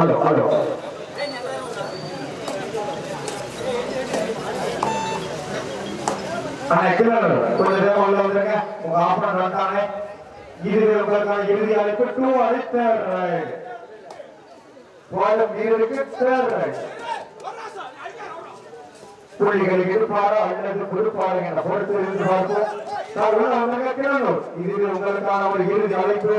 Hello hello கொஞ்சம் நேரம் உள்ள வந்துருங்க உங்க ஆப்பனன் வந்தானே இது உங்களுக்கான இறுதி அழைப்பு டூ அழைத்த போலும் வீரருக்கு புள்ளிகளுக்கு இருப்பாரா அல்லது கொடுப்பாருங்க என்ற பொறுத்து இருந்து பார்ப்போம் இது உங்களுக்கான ஒரு இறுதி அழைப்பு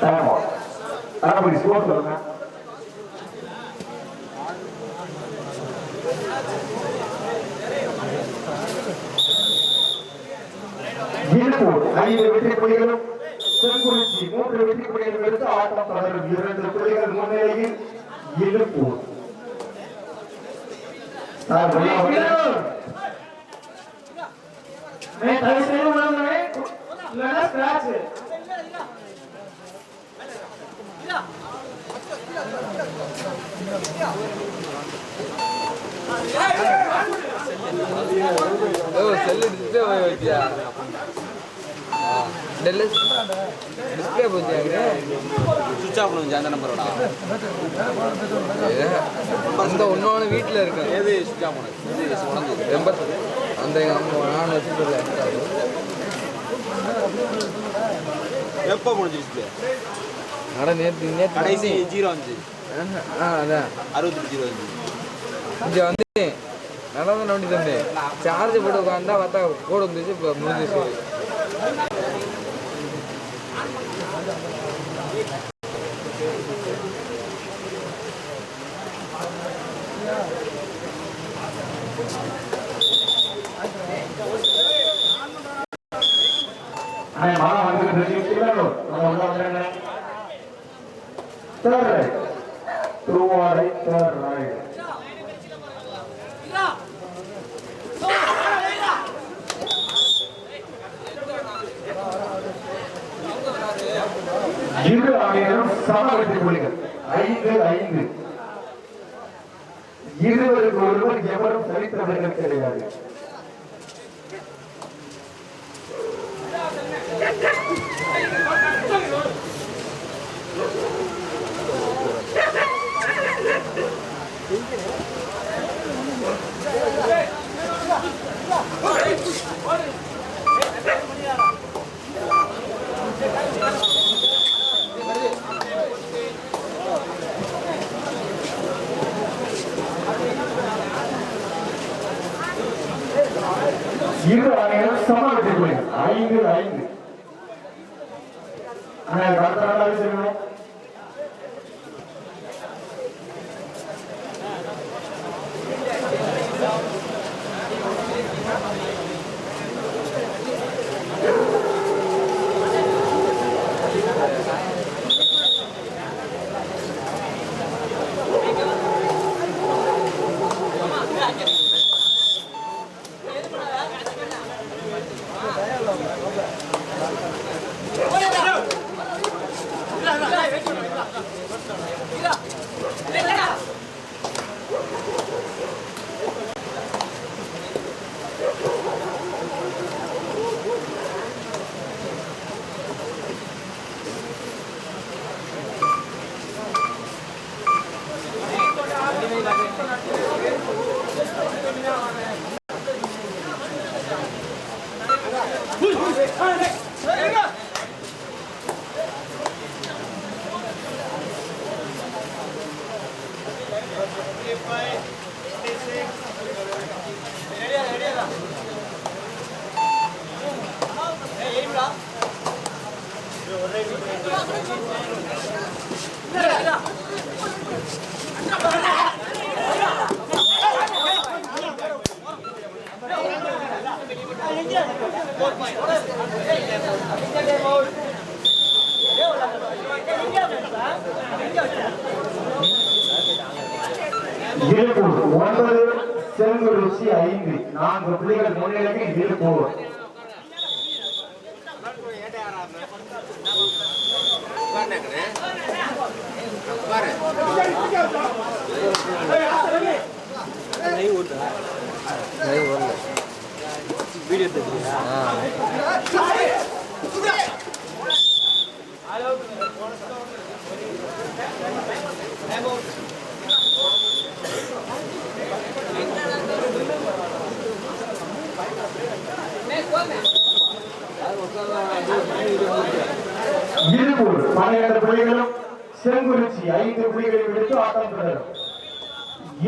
டைம் அவுட் அண்ணா ஸ்கோர் சொல்லுங்க இருப்பூர் ஐந்து வெற்றி புள்ளிகளும் செங்குறிச்சி மூன்று வெற்றி புள்ளிகளும் எடுத்து ஆட்டம் தொடரும் இரண்டு புள்ளிகள் முன்னிலையில் இருப்பூர் சார் உள்ள வந்து- அண்ணே தயவு செய்து உள்ள வந்துருங்க இல்லைன்னா ஸ்கிராட்ச் செல்லு டிஸ்பிளே போய் வச்சியா டெல்லு டிஸ்பிளே போச்சியா சுவிட்ச் ஆஃப் பண்ணுங்க அந்த நம்பரோட அந்த ஒன்னொன்று வீட்டில் இருக்கு. எது சுவிட்ச் ஆஃப் இது உடஞ்சது அந்த எங்கள் அம்மா நான் வச்சுட்டு எப்போ முடிஞ்சு டிஸ்பிளே நட நேற்று நேற்று கடைசி ஜீரோ அஞ்சு. அதான் அறுபத்தெட்டு ஜீரோ இங்கே வந்து நல்லா தான் நோண்டி தம்பி சார்ஜ் போட்டு உட்காந்தா பார்த்தா கோடு வந்துச்சு இப்போ முடிஞ்சிச்சு டூ ரைட் இரு அணியினரும் சம வெற்றி ஐந்து ஐந்து. இருவருக்கு ஒருவர் எவரும் சரித்திரவர்கள் கிடையாது. இரு அணியினரும் சம வெற்றி புள்ளிகள் ஐந்து ஐந்து அண்ணா அடுத்த நாளாவே சொல்லுங்க இருப்பூர் ஒன்பது செங்குறிச்சி ஐந்து. நான்கு புள்ளிகள் முன்னிலைக்கு இருப்போர் லைவ் வரல வீடியோ பன்னிரண்டு புள்ளிகளும் செங்குறிச்சி ஐந்து புள்ளிகளை விடுத்து ஆட்டம் தொடரும்.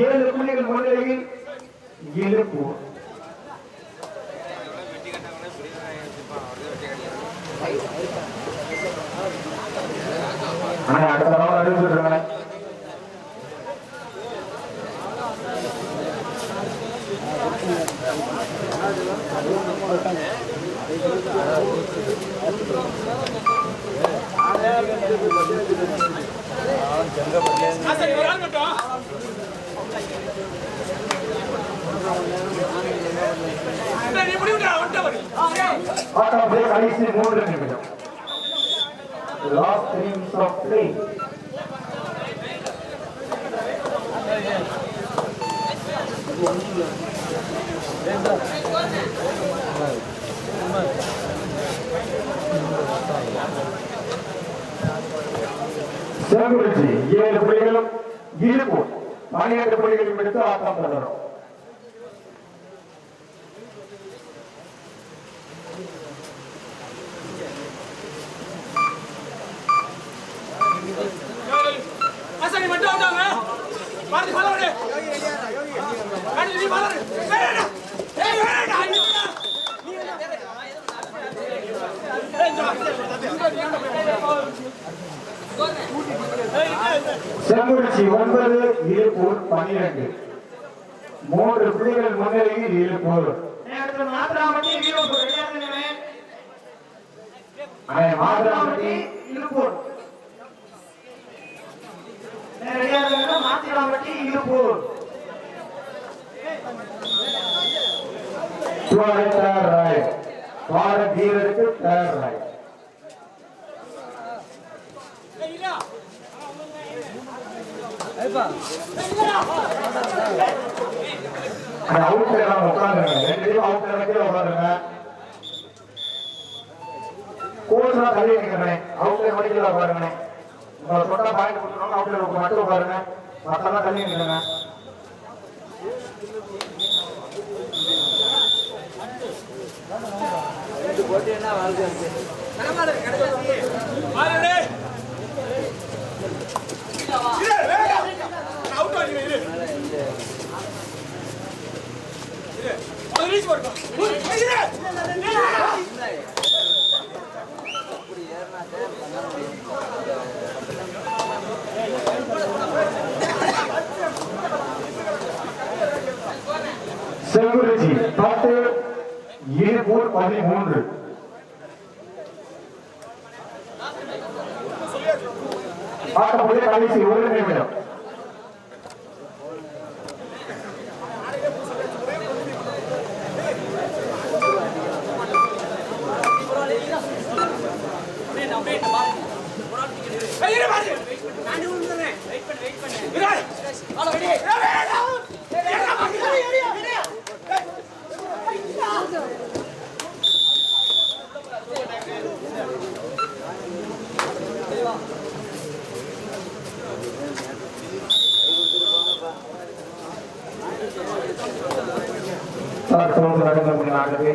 ஏழு புள்ளிகள் முன்னிலையில் இருப்பூர் ஆனா அடுத்த ரவுண்ட் அறிவிச்சிருக்காங்க ஆட்டம் play கடைசி மூன்று நிமிடம் last three minutes of play Sengurichi ஏழு புள்ளிகளும் இருப்போம் பன்னிரண்டு புள்ளிகளும் எடுத்து ஆட்டம் தொடரும் செங்குறிச்சி ஒன்பது இருப்பூர் பன்னிரண்டு. மூன்று புள்ளிகள் முன்னிலையில் இருப்பூர் மாத்திராமட்டி இருப்போர் மாத்திராமட்டி இருப்போர் தேர்ட் ரைட் பார வீரருக்கு தேர்ட் ரைட் அந்த அவுட் உட்காந்துருங்க ரெண்டு பேரும் அவுட் கணக்கில் உட்காருங்க. கோச்செல்லாம் தள்ளி நிற்கிறேன் அவுட்ல மடிக்கல உட்காருங்க. உங்களை சொன்னா பாயிண்ட் கொடுத்துருவாங்க. அவுட்ல மட்டும் உட்காருங்க. மற்றெல்லாம் தள்ளி நிற்கிறேங்க பாலோடு அவுட் ஆகி இரு இரு அது ரீச் பண்ணு இரு பத்து இருப்பூர் பதிமூன்று ஆட்டப்போது கடைசி ஒரு தற்போது நடந்து கொண்டிருக்கிறது